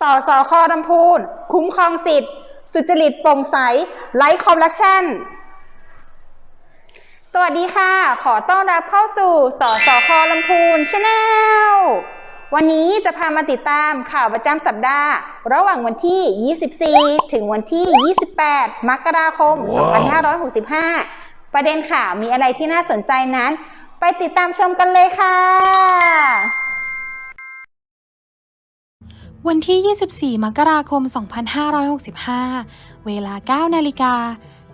สอสอคอลำพูน คุ้มครองสิทธิ์ สุจริตโปร่งใสไร้คอมลักชันสวัสดีค่ะ ขอต้อนรับเข้าสู่สอสอคอลำพูนชาแนลวันนี้จะพามาติดตามข่าวประจำสัปดาห์ ระหว่างวันที่ 24 ถึงวันที่ 28 มกราคม 2565 ประเด็นข่าวมีอะไรที่น่าสนใจนั้น ไปติดตามชมกันเลยค่ะ วันที่ 24 มกราคม 2565 เวลา 9 นาฬิกา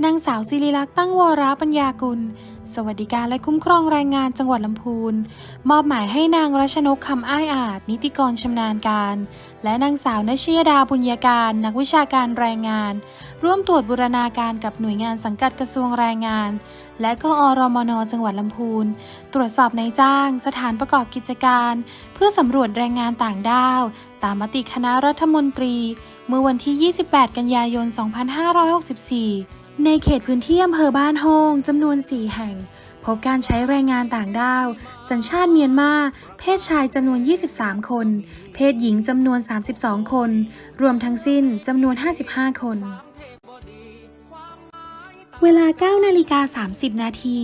นางสาวศิริลักษณ์ตั้งวรปัญญากุล สวัสดิการและคุ้มครองแรงงานจังหวัดลำพูน มอบหมายให้นางรัชนกคำอ้ายอาจ นิติกรชำนาญการ และนางสาวนชยดาบุญญาการ นักวิชาการแรงงาน ร่วมตรวจบูรณาการกับหน่วยงานสังกัดกระทรวงแรงงาน และกอรมน จังหวัดลำพูน ตรวจสอบนายจ้าง สถานประกอบกิจการ เพื่อสำรวจแรงงานต่างด้าว ตามมติคณะรัฐมนตรี เมื่อวันที่ 28 กันยายน 2564 ในเขตพื้นที่อำเภอบ้านโฮงจำนวน 4 แห่ง พบการใช้แรงงานต่างด้าว สัญชาติเมียนมา เพศชายจำนวน 23 คน เพศหญิงจำนวน 32 คน รวมทั้งสิ้นจำนวน 55 คน เวลา9นาฬิกา30 นาที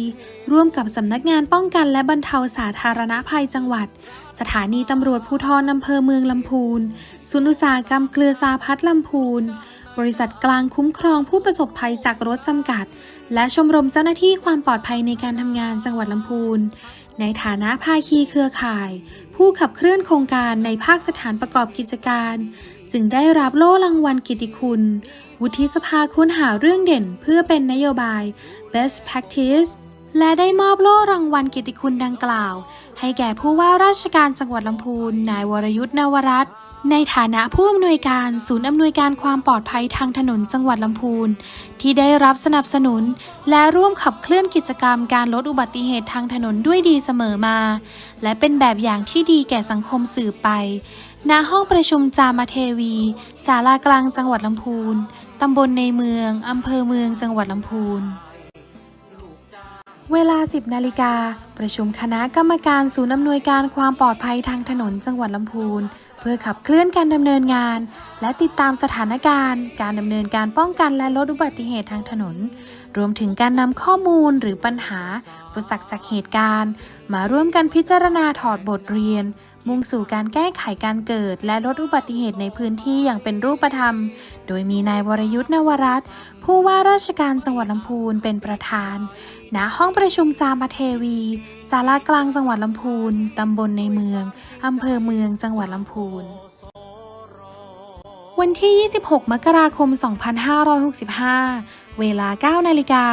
ร่วมกับสำนักงานป้องกันและบรรเทาสาธารณภัยจังหวัด สถานีตำรวจภูธรอำเภอเมืองลำพูนศูนย์อุตสาหกรรมเกลือซาพัดลำพูน บริษัทกลางคุ้มครองผู้ประสบภัยจากรถจำกัด และชมรมเจ้าหน้าที่ความปลอดภัยในการทำงานจังหวัดลำพูน ในฐานะภาคีเครือข่าย ผู้ขับเคลื่อนโครงการในภาคสถานประกอบกิจการ จึงได้รับโล่รางวัลกิติคุณ วุฒิสภาค้นหาเรื่องเด่นเพื่อเป็นนโยบาย Best Practice และได้มอบโล่รางวัลกิตติคุณดังกล่าว ให้แก่ผู้ว่าราชการจังหวัดลำพูน นายวรยุทธ์นวรัตน์ ในฐานะผู้อำนวยการศูนย์อำนวยการความปลอดภัยทางถนนจังหวัดลำพูน ที่ได้รับสนับสนุน และร่วมขับเคลื่อนกิจกรรมการลดอุบัติเหตุทางถนนด้วยดีเสมอมา และเป็นแบบอย่างที่ดีแก่สังคมสืบไป ณ ห้องประชุมจามาเทวี ศาลากลางจังหวัดลำพูน ตำบลในเมือง อำเภอเมืองจังหวัดลำพูนเวลา 10 นาฬิกา ประชุมคณะกรรมการศูนย์อำนวยการความปลอดภัยทางถนนจังหวัดลำพูน เพื่อขับเคลื่อนการดำเนินงาน และติดตามสถานการณ์ การดำเนินการป้องกันและลดอุบัติเหตุทางถนน รวมถึงการนำข้อมูลหรือปัญหาอุปสรรคจากเหตุการณ์ มาร่วมกันพิจารณาถอดบทเรียน มุ่งสู่การแก้ไขการเกิด และลดอุบัติเหตุในพื้นที่อย่างเป็นรูปธรรม โดยมีนายวรยุทธ์นวรัตน์ผู้ว่าราชการจังหวัดลำพูนเป็นประธาน ณ ห้องประชุมจามเทวี ศาลากลางจังหวัดลำพูนตำบลในเมืองอำเภอเมืองจังหวัดลำพูนวันที่ 26 มกราคม 2565 เวลา 9 นาฬิกา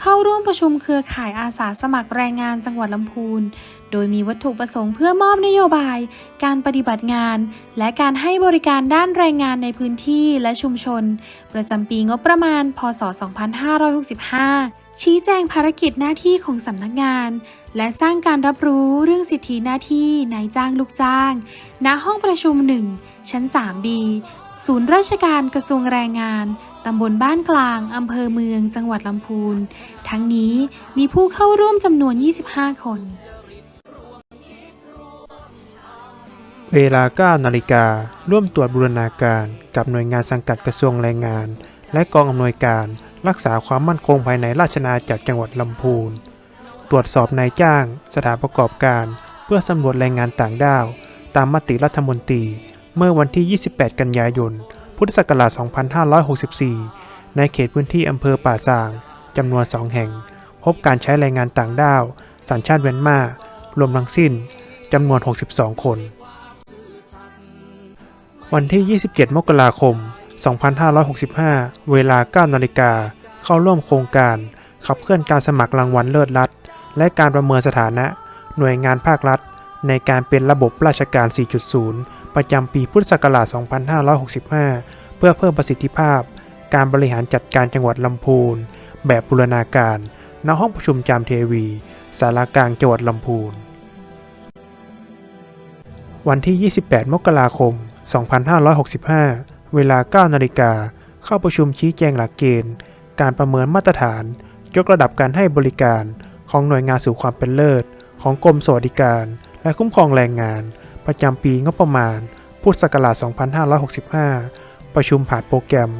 เข้าร่วมประชุมเครือข่ายอาสาสมัครแรงงานจังหวัดลำพูน โดยมีวัตถุประสงค์เพื่อมอบนโยบาย การปฏิบัติงาน และการให้บริการด้านแรงงานในพื้นที่และชุมชน ประจำปีงบประมาณ พศ 2565 ชี้แจงภารกิจหน้าที่ของสำนักงาน และสร้างการรับรู้เรื่องสิทธิหน้าที่นายจ้างลูกจ้าง ณ ห้องประชุม 1 ชั้น 3B ศูนย์ราชการกระทรวงแรงงาน ตำบลบ้านกลาง อำเภอเมือง จังหวัดลำพูน ทั้งนี้มีผู้เข้าร่วมจำนวน 25 คน เวลา 9 นาฬิการ่วมตรวจบูรณาการกับหน่วยงานสังกัดกระทรวงแรงงาน และกองอำนวยการ รักษาความมั่นคงภายในราชนาจักรจังหวัดลำพูน ตรวจสอบนายจ้าง สถานประกอบการ เพื่อสำรวจแรงงานต่างด้าว ตามมติรัฐมนตรี เมื่อวันที่ 28 กันยายน พุทธศักราช 2564 ในเขตพื้นที่อำเภอป่าซางจำนวน 2 แห่ง พบการใช้แรงงานต่างด้าว สัญชาติเวียนมา รวมทั้งสิ้นจำนวน 62 คน วันที่ 27 มกราคม 2565 เวลา 9 นาฬิกา เข้าร่วมโครงการ ขับเคลื่อนการสมัครรางวัลเลิศรัฐ และการประเมินสถานะ หน่วยงานภาครัฐ ในการเป็นระบบราชการ 4.0 ประจำปีพุทธศักราช 2565 เพื่อเพิ่มประสิทธิภาพ การบริหารจัดการจังหวัดลำพูน แบบบูรณาการ ณ ห้องประชุมจามเทวี สารากลางจังหวัดลำพูน วันที่ 28 มกราคม 2565 เวลา 9 นาฬิกา เข้าประชุมชี้แจงหลักเกณฑ์ การประเมินมาตรฐาน ยกระดับการให้บริการของหน่วยงานสู่ความเป็นเลิศ ของกรมสวัสดิการ และคุ้มครองแรงงาน ประจำปีงบประมาณ พุทธศักราช 2565 ประชุมผ่านโปรแกรม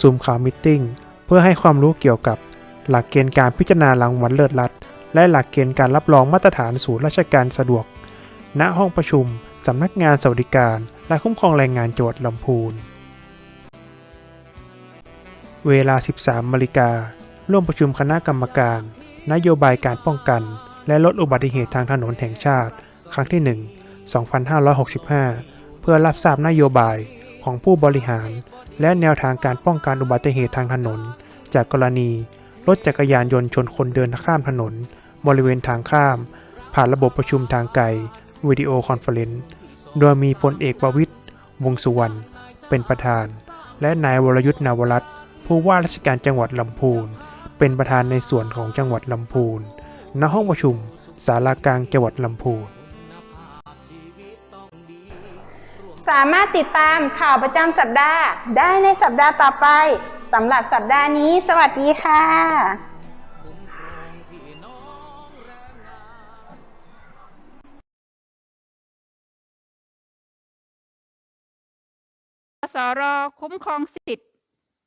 ซูมข่าวมิทติ้งเพื่อให้ความรู้เกี่ยวกับ หลักเกณฑ์การพิจารณารางวัลเลิศรัฐและหลักเกณฑ์การรับรองมาตรฐานศูนย์ราชการสะดวก ณ ห้องประชุมสำนักงานสวัสดิการ และคุ้มครองแรงงานจังหวัดลำพูน เวลา 13นาฬิการ่วมประชุมคณะกรรมการ นโยบายการป้องกัน และลดอุบัติเหตุทางถนนแห่งชาติ ครั้งที่ 1 2565 เพื่อรับทราบนโยบายของผู้บริหาร และแนวทางการป้องกันอุบัติเหตุทางถนน จากกรณี รถจักรยานยนต์ชนคนเดินข้ามถนน บริเวณทางข้าม ผ่านระบบประชุมทางไกลวิดีโอคอนเฟอเรนซ์โดยมีพลเอกประวิตรวงสุวรรณเป็นประธาน และนายวรยุทธ์นาวรัตน์ ผู้ว่าราชการจังหวัดลำพูน เป็นประธานในส่วนของจังหวัดลำพูน ณ ห้องประชุมศาลากลางจังหวัดลำพูน สามารถติดตามข่าวประจำสัปดาห์ ได้ในสัปดาห์ต่อไปสำหรับสัปดาห์นี้ สวัสดีค่ะสรคุ้มครองสิทธิ์